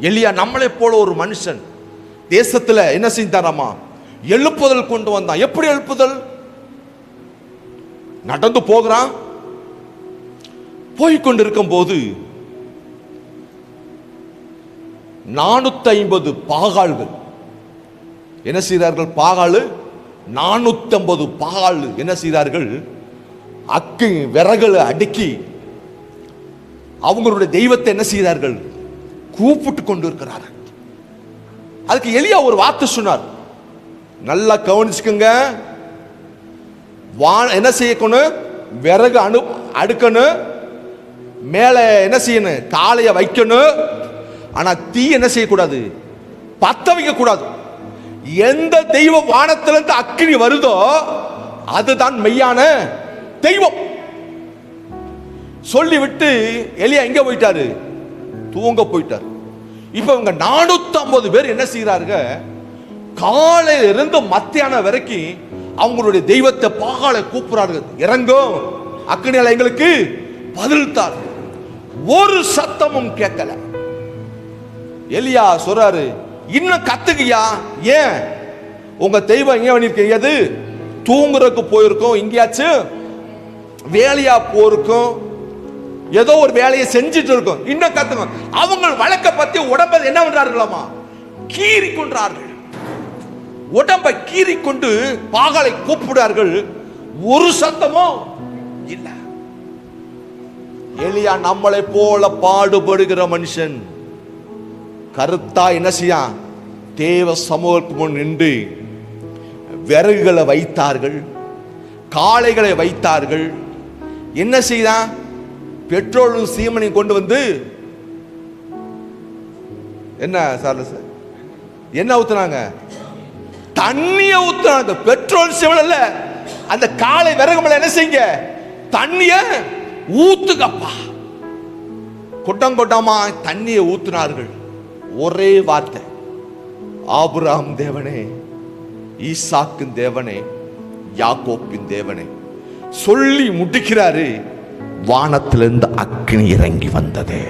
எலியா நம்மளை போல ஒரு மனுஷன் தேசத்தில் என்ன செஞ்சாராமா எழுப்புதல் கொண்டு வந்தான். எப்படி எழுப்புதல்? நடந்து போகிறான். போய்கொண்டிருக்கும் போது நானூத்தி ஐம்பது பாகால்கள். என்ன செய்தார்கள் பாகாலு? நானூத்தி ஐம்பது பாகால் என்ன செய்தார்கள் அக்கு விறகுல அடுக்கி அவங்களுடைய தெய்வத்தை என்ன செய்தார்கள் கூப்பிட்டு கொண்டு இருக்கிறார் அதுக்கு எளியா ஒரு வார்த்தை சொன்னார். நல்லா கவனிச்சுக்கோங்க. வா என்ன செய்யக்கணும்? விறகு அணு அடுக்கணும். மேலே என்ன செய்யணும்? காளைய வைக்கணும். ஆனால் தீ என்ன செய்யக்கூடாது? பத்த வைக்க கூடாது எந்த தெய்வ வானத்திலிருந்து அக்கினி வருதோ அதுதான் மெய்யான தெய்வம். சொல்லிவிட்டு எலியா எங்க போயிட்டாரு? தூங்க போயிட்டாரு இப்போ இவங்க நானூத்தி ஐம்பது பேர் என்ன செய்யறாருங்க காலையில இருந்து மத்தியானம் வரைக்கும் அவங்களுடைய தெய்வத்தை பாகால கூப்பிடுறார்கள் இறங்கும் அக்கினியால எங்களுக்கு பதில் தார். ஒரு சத்தமும் கேட்கல. எலியா சொல்றாரு இன்னும் கத்துக்கியா? ஏன்? உங்க தெய்வம் எங்க பண்ணிருக்கீங்க அது தூங்குறதுக்கு போயிருக்கோம். எங்கேயாச்சும் வேலையா போயிருக்கும். ஏதோ ஒரு வேலையை செஞ்சுட்டு இருக்கும். இன்னும் கத்துங்க அவங்க வழக்க பத்தி உடம்ப என்ன பண்றார்களாமா? கீறி கொன்றார்கள். உடம்பை கீறி கொண்டு பாகலை கூப்பிடுறார்கள் ஒரு சத்தமும் இல்ல. எலியா நம்மளை போல பாடுபடுகிற மனுஷன் கருத்தா என்ன செய்யா தேவ சமூகத்துக்கு முன் நின்று விறகுகளை வைத்தார்கள் காளைகளை வைத்தார்கள். என்ன செய்தான்? பெட்ரோலும் சீமனையும் கொண்டு வந்து என்ன சார் சார் என்ன ஊத்துனாங்க? தண்ணிய ஊத்துனாங்க. பெட்ரோல் சிவன் இல்ல அந்த காளை விறகு மேல என்ன செய்யுங்க? தண்ணிய ஊத்துக்கப்பா கொட்டம் கொட்டமா தண்ணியை ஊத்துனார்கள். ஒரே வார்த்தை. ஆபுராம் தேவனே ஈசாக்கின் தேவனே யாக்கோப்பின் தேவனே. சொல்லி முடிக்கிறாரு. வானத்திலிருந்து அக்னி இறங்கி வந்தது.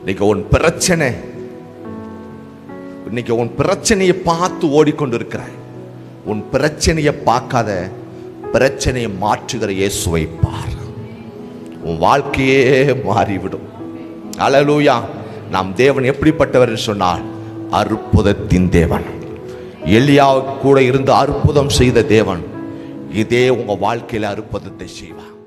இன்னைக்கு உன் பிரச்சனை இன்னைக்கு உன் பிரச்சனையை பார்த்து ஓடிக்கொண்டிருக்கிறாய். உன் பிரச்சனையை பார்க்காத பிரச்சனையை மாற்றுகிற இயேசுவை பார். உன் வாழ்க்கையே மாறிவிடும். அலலூயா நாம் தேவன் எப்படிப்பட்டவர் சொன்னால் அற்புதத்தின் தேவன். எலியா கூட இருந்து அற்புதம் செய்த தேவன். இதே உங்கள் வாழ்க்கையில் அற்புதத்தை செய்வார்.